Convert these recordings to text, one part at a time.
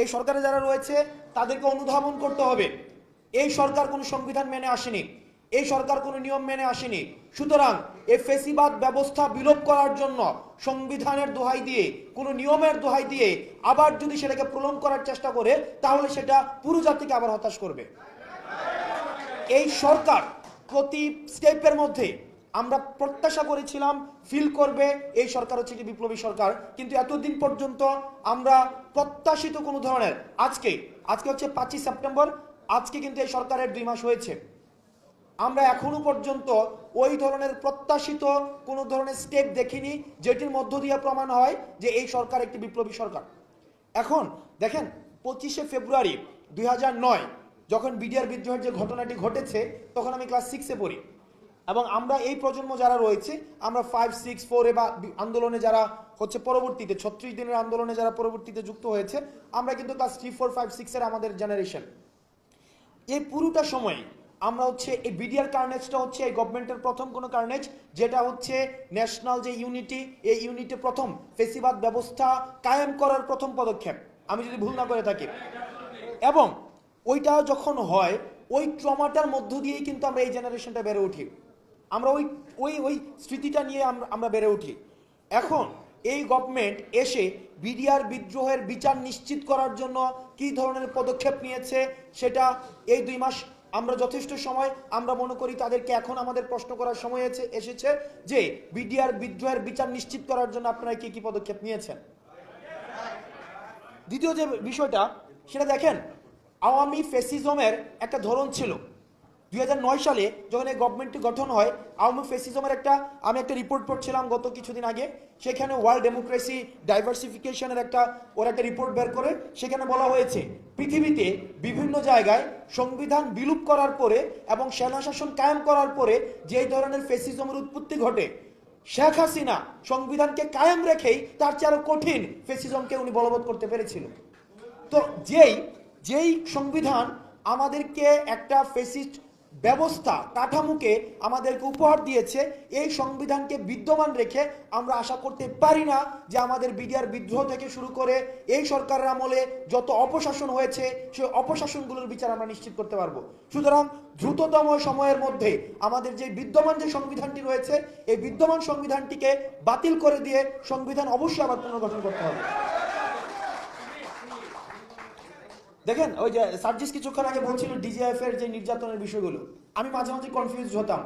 এই সরকারে যারা রয়েছে, তাদেরকে অনুধাবন করতে হবে। এই সরকার কোনো সংবিধান মেনে আসেনি। এই সরকার কোনো নিয়ম মেনে আসেনি। সুতরাং এ ফেসিবাদ ব্যবস্থা বিলোপ করার জন্য সংবিধানের দোহাই দিয়ে, কোনো নিয়মের দোহাই দিয়ে আবার যদি সেটাকে প্রলম করার চেষ্টা করে, তাহলে সেটা পুরো জাতিকে আবার হতাশ করবে। এই সরকার প্রতি স্টেপের মধ্যে আমরা প্রত্যাশা করেছিলাম ফিল করবে এই সরকার হচ্ছে একটি বিপ্লবী সরকার। কিন্তু এতদিন পর্যন্ত আমরা প্রত্যাশিত কোনো ধরনের, আজকে আজকে হচ্ছে পাঁচই সেপ্টেম্বর, আজকে কিন্তু এই সরকারের দুই মাস হয়েছে। আমরা এখনও পর্যন্ত ওই ধরনের প্রত্যাশিত কোনো ধরনের স্টেপ দেখিনি, যেটির মধ্য দিয়ে প্রমাণ হয় যে এই সরকার একটি বিপ্লবী সরকার। এখন দেখেন, পঁচিশে ফেব্রুয়ারি দুই হাজার নয়, যখন বিডিআর বিদ্রোহের যে ঘটনাটি ঘটেছে, তখন আমি ক্লাস সিক্সে পড়ি। এবং আমরা এই প্রজন্ম যারা রয়েছে, আমরা ফাইভ সিক্স ফোরে বা আন্দোলনে যারা হচ্ছে পরবর্তীতে, ছত্রিশ দিনের আন্দোলনে যারা পরবর্তীতে যুক্ত হয়েছে, আমরা কিন্তু ক্লাস থ্রি ফোর ফাইভ সিক্সের আমাদের জেনারেশন এই পুরোটা সময় আমরা হচ্ছে এই বিডিআর কার্নেজটা হচ্ছে এই গভর্নমেন্টের প্রথম কোনো কার্নেজ যেটা হচ্ছে ন্যাশনাল যে ইউনিটি এই ইউনিটে প্রথম ফেসিবাদ ব্যবস্থা কায়েম করার প্রথম পদক্ষেপ। আমি যদি ভুল না করে থাকি। এবং ওইটা যখন হয়, ওই ট্রমাটার মধ্য দিয়েই কিন্তু আমরা এই জেনারেশনটা বেড়ে উঠি। আমরা ওই ওই ওই স্মৃতিটা নিয়ে আমরা বেড়ে উঠি। এখন এই গভর্নমেন্ট এসে বিডিআর বিদ্রোহের বিচার নিশ্চিত করার জন্য কি ধরনের পদক্ষেপ নিয়েছে সেটা এই দুই মাস আমরা যথেষ্ট সময়, আমরা মনে করি তাদেরকে এখন আমাদের প্রশ্ন করার সময় এসে- এসেছে যে বিডিআর বিদ্রোহের বিচার নিশ্চিত করার জন্য আপনারা কি কি পদক্ষেপ নিয়েছেন? দ্বিতীয় যে বিষয়টা, সেটা দেখেন, আওয়ামী ফেসিজমের একটা ধরন ছিল। দুই হাজার নয় সালে যখন এই গভর্নমেন্টটি গঠন হয়, আওয়ামী ফেসিজমের একটা, আমি একটা রিপোর্ট পড়ছিলাম গত কিছুদিন আগে, সেখানে ওয়ার্ল্ড ডেমোক্রেসি ডাইভার্সিফিকেশনের একটা, ওর একটা রিপোর্ট বের করে, সেখানে বলা হয়েছে, পৃথিবীতে বিভিন্ন জায়গায় সংবিধান বিলুপ করার পরে এবং সেনা শাসন কায়েম করার পরে যে ধরনের ফেসিজমের উৎপত্তি ঘটে, শেখ হাসিনা সংবিধানকে কায়েম রেখেই তার চেয়ে আরও কঠিন ফেসিজমকে উনি বলবৎ করতে পেরেছিল। তো যেই যেই সংবিধান আমাদেরকে একটা ফেসিস্ট ব্যবস্থা, কাঠামোকে আমাদেরকে উপহার দিয়েছে, এই সংবিধানকে বিদ্যমান রেখে আমরা আশা করতে পারি না যে আমাদের বিডিআর বিদ্রোহ থেকে শুরু করে এই সরকারের আমলে যত অপশাসন হয়েছে, সেই অপশাসনগুলোর বিচার আমরা নিশ্চিত করতে পারব। সুতরাং দ্রুততম সময়ের মধ্যে আমাদের যে বিদ্যমান যে সংবিধানটি রয়েছে, এই বিদ্যমান সংবিধানটিকে বাতিল করে দিয়ে সংবিধান অবশ্যই আবার পুনর্গঠন করতে হবে। দেখেন, ওই যে সার্জিস কিছুক্ষণ আগে বলছিল ডিজিএফ এর যে নির্যাতনের বিষয়গুলো, আমি মাঝে মাঝে কনফিউজ হতাম।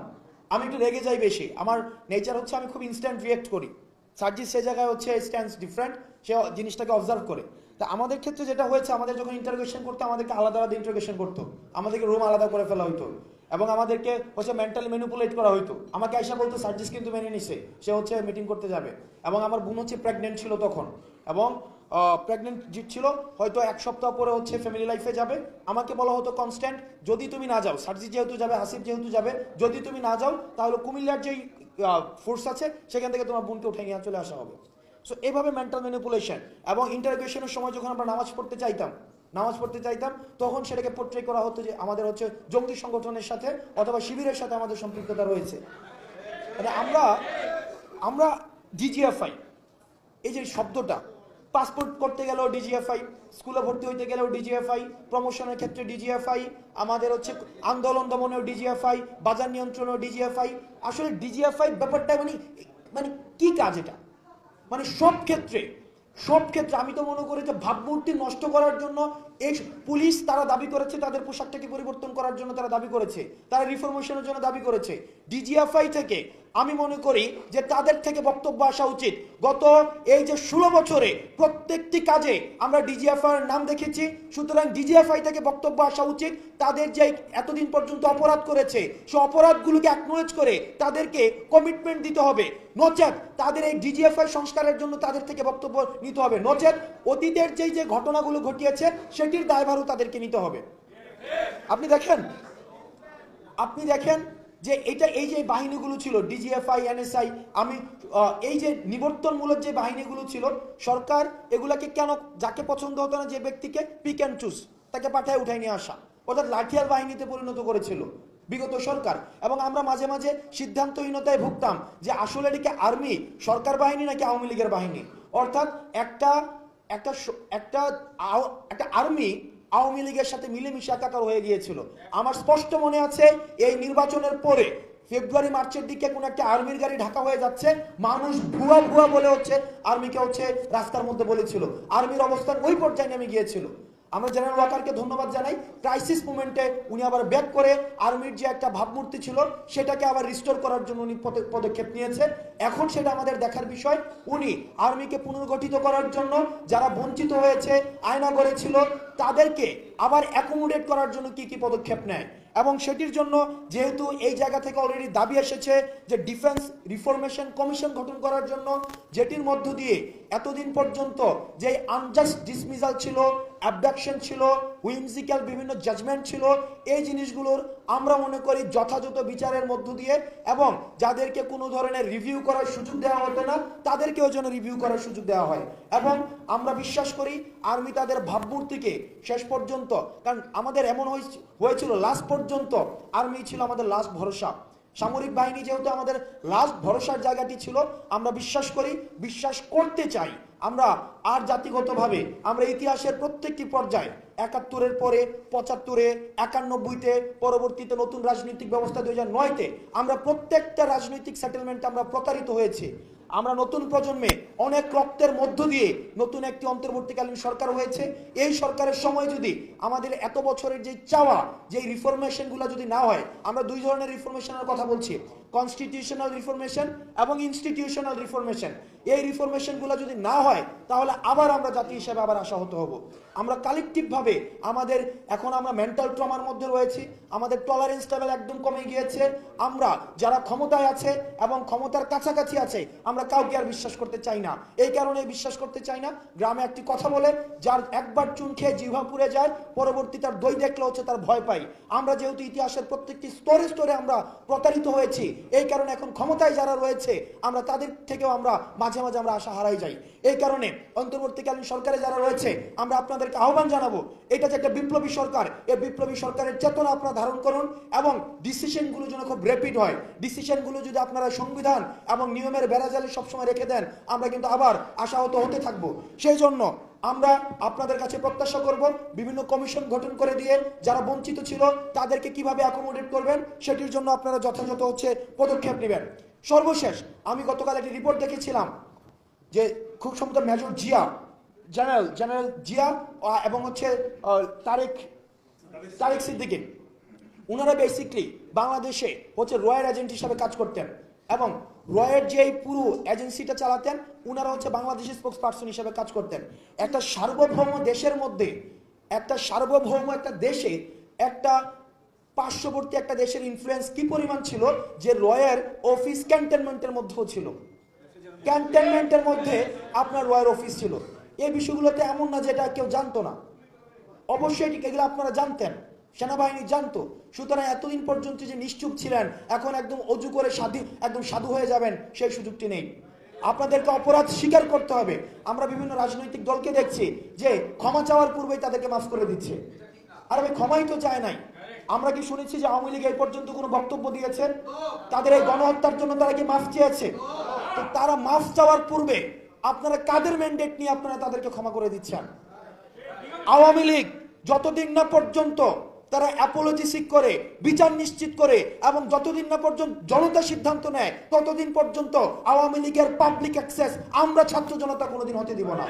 আমি একটু রেগে যাই বেশি। আমার নেচার হচ্ছে আমি খুব ইনস্ট্যান্ট রিয়েক্ট করি। সার্জিস সে জায়গায় হচ্ছে স্ট্যান্স ডিফারেন্ট সে জিনিসটাকে অবজার্ভ করে। তা আমাদের ক্ষেত্রে যেটা হয়েছে, আমাদের যখন ইন্টারোগেশন করতো, আমাদেরকে আলাদা আলাদা ইন্টারোগেশন করতো। আমাদেরকে রুম আলাদা করে ফেলা হতো এবং আমাদেরকে হচ্ছে মেন্টালি ম্যানিপুলেট করা হতো আমাকে আইসা বলতো, সার্জিস কিন্তু মেনে নিছে। সে হচ্ছে মিটিং করতে যাবে। এবং আমার বোন হচ্ছে প্রেগনেন্ট ছিল তখন। এবং প্রেগনেন্ট ছিল, হয়তো এক সপ্তাহ পরে হচ্ছে ফ্যামিলি লাইফে যাবে। আমাকে বলা হতো কনস্ট্যান্ট যদি তুমি না যাও, সার্জি যেহেতু যাবে আসিফ যেহেতু যাবে, যদি তুমি না যাও, তাহলে কুমিল্লার যেই ফোর্স আছে, সেখান থেকে তোমার বোনকে উঠে নিয়ে চলে আসা হবে। সো এভাবে মেন্টাল ম্যানিপুলেশন এবং ইন্টারোগেশনের সময় যখন আমরা নামাজ পড়তে চাইতাম, নামাজ পড়তে চাইতাম, তখন সেটাকে পোর্ট্রে করা হতো যে আমাদের হচ্ছে জঙ্গি সংগঠনের সাথে অথবা শিবিরের সাথে আমাদের সম্পৃক্ততা রয়েছে। মানে আমরা আমরা ডিজিএফআই এই যে শব্দটা পাসপোর্ট করতে গেলেও ডিজিএফআই স্কুলে ভর্তি হইতে গেলেও ডিজিএফআই প্রমোশনের ক্ষেত্রে ডিজিএফআই আমাদের হচ্ছে আন্দোলন দমনেও ডিজিএফআই বাজার নিয়ন্ত্রণেও ডিজিএফআই আসলে ডিজিএফআই ব্যাপারটা মানে মানে কি কাজ এটা? মানে সব ক্ষেত্রে সব ক্ষেত্রে আমি তো মনে করি যে ভাবমূর্তি নষ্ট করার জন্য এই পুলিশ তারা দাবি করেছে, তাদের পোশাকটাকে পরিবর্তন করার জন্য তারা দাবি করেছে, তারা রিফরমেশনের জন্য দাবি করেছে। ডিজিএফআই থেকে আমি মনে করি যে তাদের থেকে বক্তব্য আসা উচিত। গত এই যে ষোলো বছরে প্রত্যেকটি কাজে আমরা ডিজিএফআই নাম দেখেছি, সুতরাং ডিজিএফআই থেকে বক্তব্য আসা উচিত। তাদের যে এতদিন পর্যন্ত অপরাধ করেছে, সে অপরাধগুলোকে অ্যাকনোলেজ করে তাদেরকে কমিটমেন্ট দিতে হবে। নচেত তাদের এই ডিজিএফআই সংস্কারের জন্য তাদের থেকে বক্তব্য নিতে হবে। নচেত অতীতের যেই যে ঘটনাগুলো ঘটিয়েছে, সেটির দায়ভারও তাদেরকে নিতে হবে। আপনি দেখেন? আপনি দেখেন? যে এটা এই যে বাহিনীগুলো ছিল ডিজিএফআই এনএসআই আমি এই যে নিবর্তনমূলক যে বাহিনীগুলো ছিল, সরকার এগুলাকে কেন যাকে পছন্দ হতো না যে ব্যক্তিকে পিক অ্যান্ড চুজ তাকে পাঠায় উঠাই নিয়ে আসা। অর্থাৎ লাঠিয়াল বাহিনীতে পরিণত করেছিল বিগত সরকার। এবং আমরা মাঝে মাঝে সিদ্ধান্তহীনতায় ভুগতাম যে আসলে এটিকে আর্মি, সরকার বাহিনী নাকি আওয়ামী লীগের বাহিনী? অর্থাৎ একটা একটা একটা একটা আর্মি আওয়ামী লীগের সাথে মিলেমিশে একাকার হয়ে গিয়েছিল। আমার স্পষ্ট মনে আছে, এই নির্বাচনের পরে ফেব্রুয়ারি, মার্চের দিকে কোন একটা আর্মির গাড়ি ঢাকা হয়ে যাচ্ছে। মানুষ ভুয়া ভুয়া বলে হচ্ছে, আর্মিকে হচ্ছে রাস্তার মধ্যে বলেছিল। আর্মির অবস্থান ওই পর্যায়ে নেমে গিয়েছিল। আমরা জেনারেল ওয়াকারকে ধন্যবাদ জানাই। ক্রাইসিস মুমেন্টে উনি আবার ব্যাক করে। আর্মির যে একটা ভাবমূর্তি ছিল, সেটাকে আবার রিস্টোর করার জন্য উনি পদে- পদক্ষেপ নিয়েছে। এখন সেটা আমাদের দেখার বিষয়, উনি আর্মিকে পুনর্গঠিত করার জন্য যারা বঞ্চিত হয়েছে আয়না গড়েছিল তাদেরকে আবার অ্যাকোমোডেট করার জন্য কি কি পদক্ষেপ নেয়? এবং সেটির জন্য যেহেতু এই জায়গা থেকে অলরেডি দাবি এসেছে যে ডিফেন্স রিফরমেশন কমিশন গঠন করার জন্য, যেটির মধ্য দিয়ে এতদিন পর্যন্ত যে আনজাস্ট ডিসমিসাল ছিল অ্যাবডাকশন ছিল উইমজিক্যাল বিভিন্ন জাজমেন্ট ছিল, এই জিনিসগুলোর আমরা মনে করি যথাযথ বিচারের মধ্য দিয়ে এবং যাদেরকে কোনো ধরনের রিভিউ করার সুযোগ দেওয়া হতো না, তাদেরকেও যেন রিভিউ করার সুযোগ দেওয়া হয়। এবং আমরা বিশ্বাস করি আর্মি তাদের ভাবমূর্তিকে শেষ পর্যন্ত, কারণ আমাদের এমন হয়েছে- হয়েছিল লাস্ট পর্যন্ত আর্মি ছিল আমাদের লাস্ট ভরসা। সামরিক বাহিনী যেহেতু আমাদের লাস্ট ভরসার জায়গাটি ছিল, আমরা বিশ্বাস করি, বিশ্বাস করতে চাই। আমরা আর জাতিগতভাবে, আমরা ইতিহাসের প্রত্যেকটি পর্যায়ে, একাত্তরের পরে, পঁচাত্তরে, একানব্বইতে, পরবর্তীতে নতুন রাজনৈতিক ব্যবস্থা দুই হাজার নয়তে, আমরা প্রত্যেকটা রাজনৈতিক সেটেলমেন্টে আমরা প্রতারিত হয়েছি। আমরা নতুন প্রজন্মে অনেক রক্তের মধ্য দিয়ে নতুন একটি অন্তর্বর্তীকালীন সরকার হয়েছে। এই সরকারের সময় যদি আমাদের এত বছরের যে চাওয়া, যে রিফরমেশনগুলো যদি না হয়, আমরা দুই ধরনের রিফরমেশনের কথা বলছি। কনস্টিটিউশনাল রিফরমেশন এবং ইনস্টিটিউশনাল রিফরমেশন এই রিফরমেশনগুলো যদি না হয়, তাহলে আবার আমরা জাতি হিসেবে আবার আশাহত হব। আমরা কালেকটিভভাবে আমাদের, এখন আমরা মেন্টাল ট্রমার মধ্যে রয়েছি, আমাদের টলারেন্স লেভেল একদম কমে গিয়েছে, আমরা যারা ক্ষমতায় আছে এবং ক্ষমতার কাছাকাছি আছে, আমরা কাউকে আর বিশ্বাস করতে চাই না। এই কারণে বিশ্বাস করতে চাই না। গ্রামে একটি কথা বলে, যার একবার চুন খেয়ে জিভা পুড়ে যায়, পরবর্তী তার দই দেখলে হচ্ছে তার ভয় পাই আমরা যেহেতু ইতিহাসের প্রত্যেকটি স্তরে স্তরে আমরা প্রতারিত হয়েছি এই কারণে এখন ক্ষমতায় যারা রয়েছে, আমরা তাদের থেকেও আমরা মাঝে মাঝে আমরা আশা হারাই যাই। এই কারণে অন্তর্বর্তীকালীন সরকারে যারা রয়েছে, আমরা আপনাদেরকে আহ্বান জানাব, এটা যে একটা বিপ্লবী সরকার, এই বিপ্লবী সরকারের চেতনা আপনারা ধারণ করুন এবং ডিসিশনগুলো যেন খুব র্যাপিড হয়। ডিসিশনগুলো যদি আপনারা সংবিধান এবং নিয়মের বেড়াজালে সবসময় রেখে দেন, আমরা কিন্তু আবার আশাহত হতে থাকব। সেই জন্য আমরা আপনাদের কাছে প্রত্যাশা করব বিভিন্ন কমিশন গঠন করে দিয়ে যারা বঞ্চিত ছিল তাদেরকে কীভাবে অ্যাকোমোডেট করবেন সেটির জন্য আপনারা যথাযথ হচ্ছে পদক্ষেপ নেবেন। সর্বশেষ, আমি গতকাল একটি রিপোর্ট দেখেছিলাম যে খুব সম্ভবত major Zia general general Zia এবং হচ্ছে তারেক তারেক সিদ্দিকী। ওনারা বেসিকলি বাংলাদেশে হচ্ছে রয়্যাল এজেন্ট হিসাবে কাজ করতেন। এবং রয়ের যে এই পুরো এজেন্সিটা চালাতেন ওনারা হচ্ছে বাংলাদেশের স্পোক্স পার্সন হিসাবে কাজ করতেন। একটা সার্বভৌম দেশের মধ্যে, একটা সার্বভৌম একটা দেশে, একটা পার্শ্ববর্তী একটা দেশের ইনফ্লুয়েন্স কি পরিমাণ ছিল যে রয়ের অফিস ক্যান্টনমেন্টের মধ্যেও ছিল। ক্যান্টনমেন্টের মধ্যে আপনার রয়ের অফিস ছিল। এই বিষয়গুলোতে এমন না যেটা কেউ জানতো না। অবশ্যই এগুলো আপনারা জানতেন। সেনাবাহিনী জানতো, সুতরাং এতদিন পর্যন্ত যে নিশ্চুপ ছিলেন, এখন একদম অজু করে সাধু, একদম সাধু হয়ে যাবেন, সেই সুযোগটি নেই। আপনাদেরকে অপরাধ স্বীকার করতে হবে। আমরা বিভিন্ন রাজনৈতিক দলকে দেখছি যে ক্ষমা চাওয়ার পূর্বেই তাদেরকে মাফ করে দিচ্ছে। আর আমি ক্ষমাই তো চায় নাই। আমরা কি শুনেছি যে আওয়ামী লীগ এই পর্যন্ত কোনো বক্তব্য দিয়েছেন? তাদের এই গণহত্যার জন্য তারা কি মাফ চেয়েছে? তো তারা মাফ চাওয়ার পূর্বে আপনারা কাদের ম্যান্ডেট নিয়ে আপনারা তাদেরকে ক্ষমা করে দিচ্ছেন? আওয়ামী লীগ যতদিন না পর্যন্ত তারা অ্যাপোলজি সিক করে, বিচার নিশ্চিত করে এবং যতদিন না পর্যন্ত জনতা সিদ্ধান্ত নেয়, ততদিন পর্যন্ত আওয়ামী লীগের পাবলিক অ্যাক্সেস আমরা ছাত্র জনতা কোনোদিন হতে দিব না।